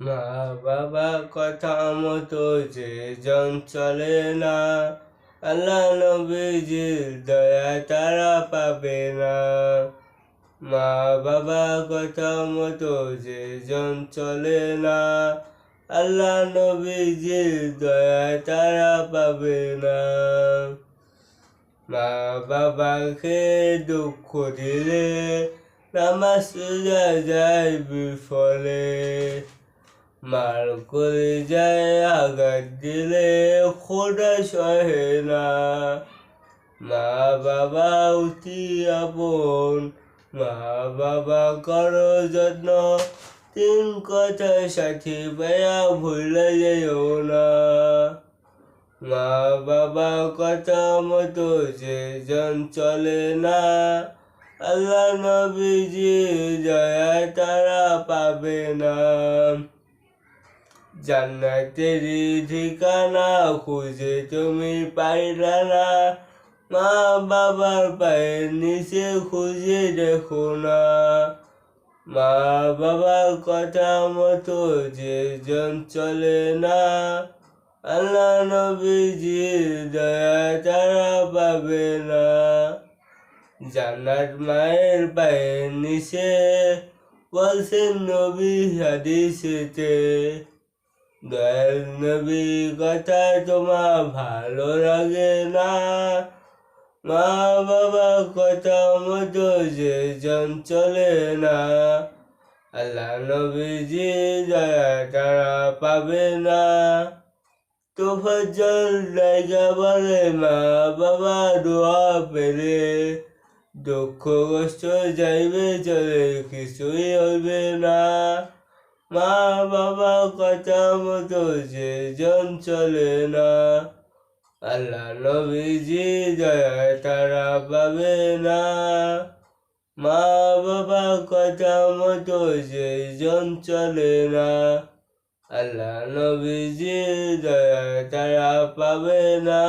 মা বাবা কথা মতো যে জন চলে না, আল্লাহ নবীজির দয়া তারা পাবে না। মা বাবা কথা মতো যে জন চলে না, আল্লাহ নবীজির দয়া তারা পাবে না। মা বাবাকে দুঃখ দিলে, নামাজ যায় বিফলে। মার করে যায় আঘাত দিলে খোদা সহে না। মা বাবা অতি আপন, মা বাবা করো যত্ন। তিন কথা সাথী পায়া ভুলে যেও না। মা বাবা কথা মতো যে জন চলে না। আল্লাহ নবীজি দয়া তারা পাবে না। জান্নাতের ঠিকানা খুঁজে তুমি পাইলা না। মা বাবার পায়ের নিচে খুঁজে দেখো না। মা বাবার কথা মতো যে জন চলে না। আল্লাহ নবীজির দয়া তারা পাবে না। জান্নাত মায়ের পায়ের নিচে বলছেন নবী হাদিসেতে দয়াল নবী, কথা তোমার ভালো লাগে না। মা বাবা, কথা মতো যে জন চলে না। আল্লাহ নবীজি, দয়া তারা পাবে না। তো ফজল জায়গা বলে মা বাবা দোয়া পেলে। দুঃখ কষ্ট যাইবে, চলে কিছুই হইবে না। মা বাবা কথা মতো যে জন চলে না। আল্লাহ নবীজি দয়া তারা পাবে না। মা বাবা কথা মতো যে জন চলে না। আল্লাহ নবীজি দয়া তারা পাবে না।